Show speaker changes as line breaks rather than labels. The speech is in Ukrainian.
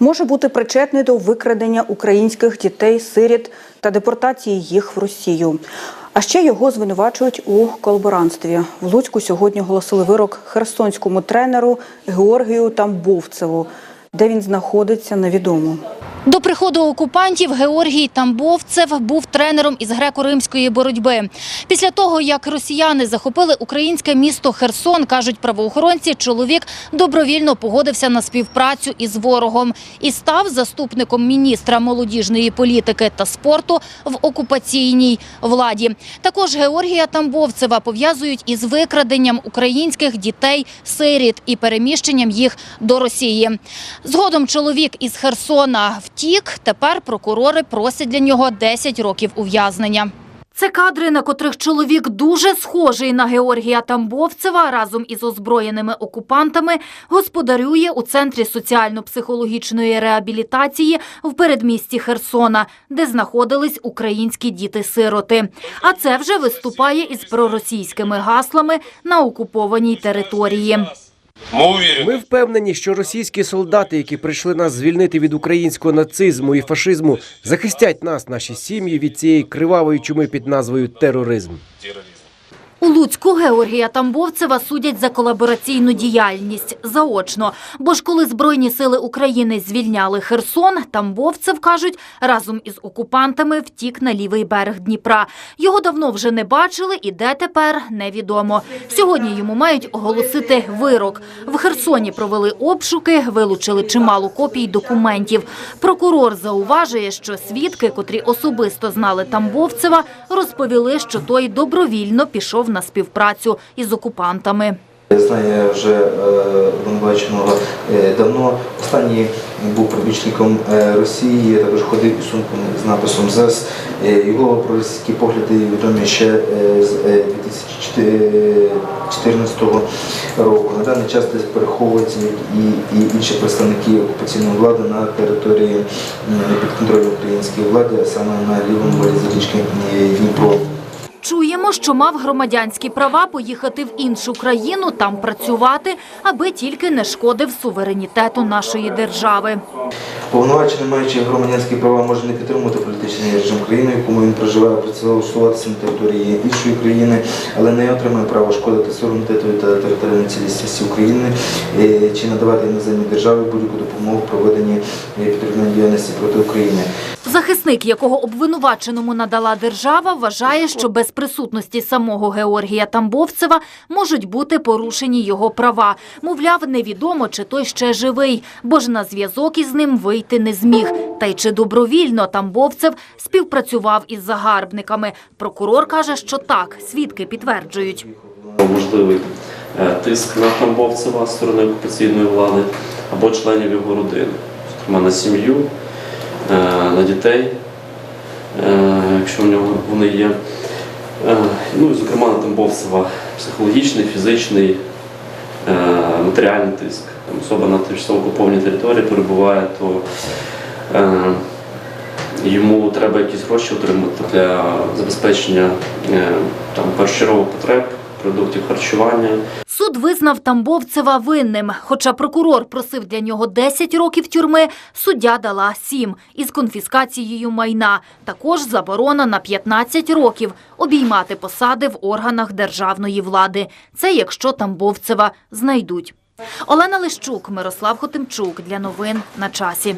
може бути причетний до викрадення українських дітей-сиріт та депортації їх в Росію. А ще його звинувачують у колаборантстві. В Луцьку сьогодні оголосили вирок херсонському тренеру Георгію Тамбовцеву. Де він знаходиться, невідомо.
До приходу окупантів Георгій Тамбовцев був тренером із греко-римської боротьби. Після того, як росіяни захопили українське місто Херсон, кажуть правоохоронці, чоловік добровільно погодився на співпрацю із ворогом і став заступником міністра молодіжної політики та спорту в окупаційній владі. Також Георгія Тамбовцева пов'язують із викраденням українських дітей-сиріт і переміщенням їх до Росії. Згодом чоловік із Херсона втік. Тепер прокурори просять для нього 10 років ув'язнення. Це кадри, на котрих чоловік дуже схожий на Георгія Тамбовцева разом із озброєними окупантами господарює у центрі соціально-психологічної реабілітації в передмісті Херсона, де знаходились українські діти-сироти. А це вже виступає із проросійськими гаслами на окупованій території.
Ми
впевнені, що російські солдати, які прийшли нас звільнити від українського нацизму і фашизму, захистять нас, наші сім'ї від цієї кривавої чуми під назвою тероризм.
У Луцьку Георгія Тамбовцева судять за колабораційну діяльність заочно. Бо ж коли Збройні сили України звільняли Херсон, Тамбовцев, кажуть, разом із окупантами втік на лівий берег Дніпра. Його давно вже не бачили і де тепер невідомо. Сьогодні йому мають оголосити вирок. В Херсоні провели обшуки, вилучили чимало копій документів. Прокурор зауважує, що свідки, котрі особисто знали Тамбовцева, розповіли, що той добровільно пішов на співпрацю із окупантами.
Я знаю вже е, е, давно. Останній був прибічником е, Росії, також ходив із сумком з написом ЗЕС. Його проросійські погляди відомі ще з е, 2014 року. На даний час десь переховуються і, інші представники окупаційної влади на території м, підконтрольної української влади, саме на лівому березі річки Дніпро.
Чуємо, що мав громадянські права поїхати в іншу країну, там працювати, аби тільки не шкодив суверенітету нашої держави.
Повноважений, маючи громадянські права, може не підтримувати політичний режим країни, в якому він проживає, працевлаштуватися на території іншої країни, але не отримує право шкодити суверенітету та територіальній цілісності України е, чи надавати іноземній державі будь-яку допомогу в проведенні е, підривної діяльності проти України.
Захисник, якого обвинуваченому надала держава, вважає, що без присутності самого Георгія Тамбовцева можуть бути порушені його права. Мовляв, невідомо, чи той ще живий, бо ж на зв'язок із ним вийти не зміг. Та й чи добровільно Тамбовцев співпрацював із загарбниками. Прокурор каже, що так, свідки підтверджують.
можливий е, тиск на Тамбовцева сторони окупаційної влади або членів його родини, зокрема на сім'ю, на дітей, е, якщо в нього вони є. Е, Ну і зокрема на Тамбовцева психологічний, фізичний, е, матеріальний тиск. Там Особа на тимчасово окупованій території перебуває, то йому треба якісь гроші отримати для забезпечення там першочергових потреб, продуктів харчування.
Суд визнав Тамбовцева винним. Хоча прокурор просив для нього 10 років тюрми, суддя дала 7 із конфіскацією майна. Також заборона на 15 років обіймати посади в органах державної влади. Це якщо Тамбовцева знайдуть. Олена Лищук, Мирослав Хотимчук. Для новин на часі.